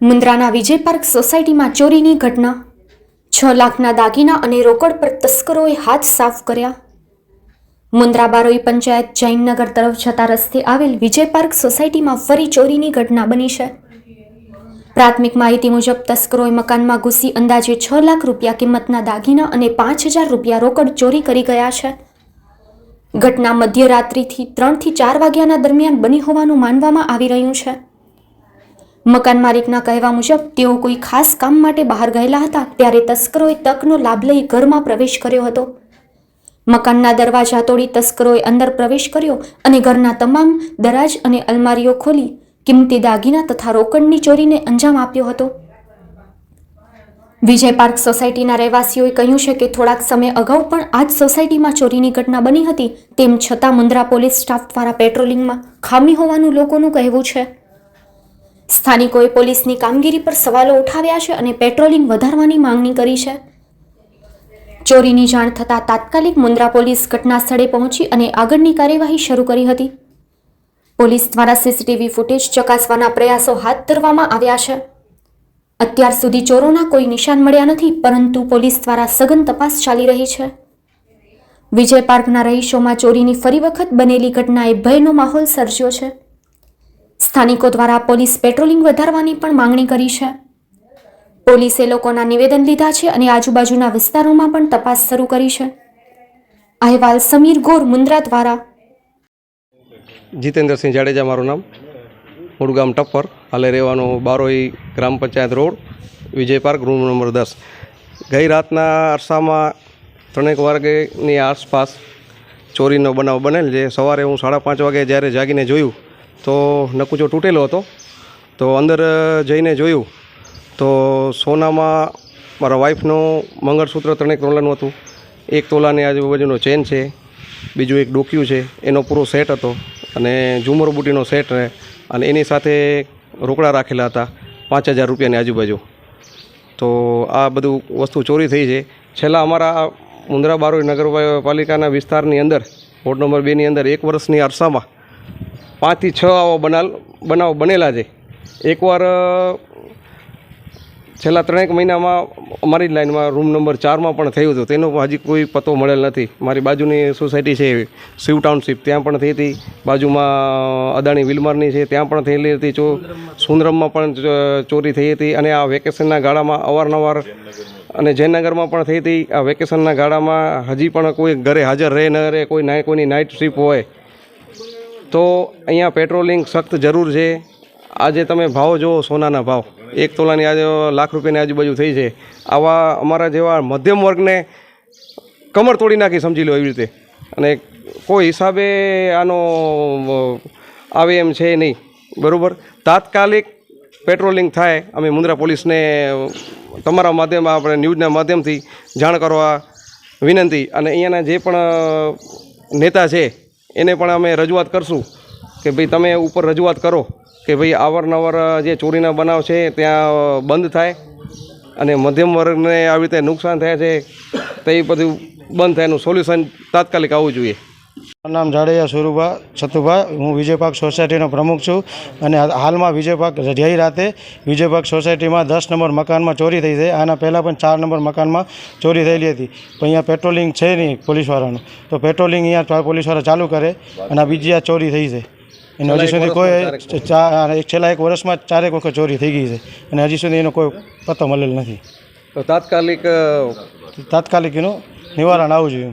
મુન્દ્રાના વિજય park સોસાયટીમાં ચોરીની ઘટના. છ લાખના દાગીના અને રોકડ પર તસ્કરોએ હાથ સાફ કર્યા. મુન્દ્રા બારોઈ પંચાયત જૈનનગર તરફ જતા રસ્તે આવેલ વિજય પાર્ક સોસાયટીમાં ફરી ચોરીની ઘટના બની છે. પ્રાથમિક માહિતી મુજબ તસ્કરોએ મકાનમાં ઘૂસી અંદાજે છ લાખ રૂપિયા કિંમતના દાગીના અને પાંચ હજાર રૂપિયા રોકડ ચોરી કરી ગયા છે. ઘટના મધ્યરાત્રિથી ત્રણથી ચાર વાગ્યાના દરમિયાન બની હોવાનું માનવામાં આવી રહ્યું છે. મકાન માલિકના કહેવા મુજબ, તેઓ કોઈ ખાસ કામ માટે બહાર ગયેલા હતા, ત્યારે તસ્કરોએ તકનો લાભ લઈ ઘરમાં પ્રવેશ કર્યો હતો. મકાનના દરવાજા તોડી તસ્કરોએ અંદર પ્રવેશ કર્યો અને ઘરના તમામ દરાજ અને અલમારીઓ ખોલી, કિંમતી દાગીના તથા રોકડની ચોરીને અંજામ આપ્યો હતો. વિજય પાર્ક સોસાયટીના રહેવાસીઓએ કહ્યું છે કે, થોડાક સમય અગાઉ પણ આ જ સોસાયટીમાં ચોરીની ઘટના બની હતી, તેમ છતાં મુન્દ્રા પોલીસ સ્ટાફ દ્વારા પેટ્રોલિંગમાં ખામી હોવાનું લોકોનું કહેવું છે. સ્થાનિકોએ પોલીસની કામગીરી પર સવાલો ઉઠાવ્યા છે અને પેટ્રોલિંગ વધારવાની માંગણી કરી છે. ચોરીની જાણ થતાં તાત્કાલિક મુન્દ્રા પોલીસ ઘટના સ્થળે પહોંચી અને આગળની કાર્યવાહી શરૂ કરી હતી. પોલીસ દ્વારા સીસીટીવી ફૂટેજ ચકાસવાના પ્રયાસો હાથ ધરવામાં આવ્યા છે. અત્યાર સુધી ચોરોના કોઈ નિશાન મળ્યા નથી, પરંતુ પોલીસ દ્વારા સઘન તપાસ ચાલી રહી છે. વિજય પાર્કના રહીશોમાં ચોરીની ફરી વખત બનેલી ઘટનાએ ભયનો માહોલ સર્જ્યો છે. સ્થાનિકો દ્વારા પોલીસ પેટ્રોલિંગ વધારવાની પણ માંગણી કરી છે. પોલીસે લોકોના નિવેદન લીધા છે અને આજુબાજુના વિસ્તારોમાં પણ તપાસ શરૂ કરી છે. અહેવાલ સમીર ગોર, મુન્દ્રા દ્વારા. જીતેન્દ્રસિંહ જાડેજા મારું નામ. મૂળ ટપ્પર. હાલે રહેવાનું બારોઈ ગ્રામ panchayat road, Vijay park, room number દસ. ગઈ રાતના અરસામાં ત્રણેક વાગેની આસપાસ ચોરીનો બનાવ બનેલ, જે સવારે હું સાડા પાંચ વાગે જ્યારે જાગીને જોયું તો નકુચો તૂટેલો હતો, તો અંદર જઈને જોયું, તો સોનામાં મારા વાઈફનું મંગળસૂત્ર ત્રણેક તોલાનું હતું. એક તોલાની આજુબાજુનો ચેન છે, બીજું એક ડોક્યું છે, એનો પૂરો સેટ હતો અને ઝુમર બુટીનો સેટ અને એની સાથે રોકડા રાખેલા હતા પાંચ હજાર રૂપિયાની આજુબાજુ. તો આ બધું વસ્તુ ચોરી થઈ છે. છેલ્લા અમારા મુંદ્રા બારોઈ નગરપાલિકાના વિસ્તારની અંદર, વોર્ડ નંબર બેની અંદર એક વર્ષની અરસામાં પાંચથી છ આવો બનાલ બનાવ બનેલા છે. એકવાર છેલ્લા ત્રણેક મહિનામાં અમારી જ લાઈનમાં રૂમ નંબર ચારમાં પણ થયું હતું. તેનો હજી કોઈ પતો મળેલ નથી. મારી બાજુની સોસાયટી છે, શિવ ટાઉનશીપ. ત્યાં પણ થઈ હતી. બાજુમાં અદાણી વિલમારની છે. ત્યાં પણ થયેલી હતી ચો સુંદરમમાં પણ ચોરી થઈ હતી અને આ વેકેશનના ગાળામાં અવારનવાર અને જયનગરમાં પણ થઈ હતી. આ વેકેશનના ગાળામાં હજી પણ કોઈ ઘરે હાજર રહે ન રહે, કોઈ નાઈ કોઈની નાઇટ ટ્રીપ હોય તો અહીંયા પેટ્રોલિંગ સખ્ત જરૂર છે. આજે તમે ભાવ જુઓ સોનાના ભાવ. એક તોલાની આજે લાખ રૂપિયાની આજુબાજુ થઈ છે. આવા અમારા જેવા મધ્યમ વર્ગને કમર તોડી નાખી સમજી લો એવી રીતે. અને કોઈ હિસાબે આનો આવે એમ છે નહીં. બરાબર? તાત્કાલિક પેટ્રોલિંગ થાય. અમે મુન્દ્રા પોલીસને તમારા માધ્યમ, આપણે ન્યૂઝના માધ્યમથી જાણ કરવા વિનંતી. અને અહીંયાના જે પણ નેતા છે એને પણ અમે રજૂઆત કરશું કે ભાઈ તમે ઉપર રજૂઆત કરો કે ભાઈ અવારનવાર જે ચોરીના બનાવ છે ત્યાં બંધ થાય અને મધ્યમ વર્ગને આવી રીતે નુકસાન થયા છે, તે બધું બંધ થાય એનું સોલ્યુશન તાત્કાલિક આવવું જોઈએ. નામ જાડેજા સુરુભા છતુભા. હું વિજયપાક સોસાયટીનો પ્રમુખ છું અને હાલ- હાલમાં વિજયપાક જઈ રાતે વિજયપાક સોસાયટીમાં દસ નંબર મકાનમાં ચોરી થઈ છે. આના પહેલાં પણ ચાર નંબર મકાનમાં ચોરી થયેલી હતી. પણ અહીંયા પેટ્રોલિંગ છે નહીં પોલીસવાળાનું. તો પેટ્રોલિંગ અહીંયા પોલીસવાળા ચાલુ કરે અને આ બીજી આ ચોરી થઈ છે. અને હજી સુધી કોઈ છેલ્લા એક વર્ષમાં ચારેક વખત ચોરી થઈ ગઈ છે. અને હજી સુધી એનો કોઈ પતો મળેલ નથી. તો તાત્કાલિક તાત્કાલિક એનું નિવારણ આવવું જોઈએ.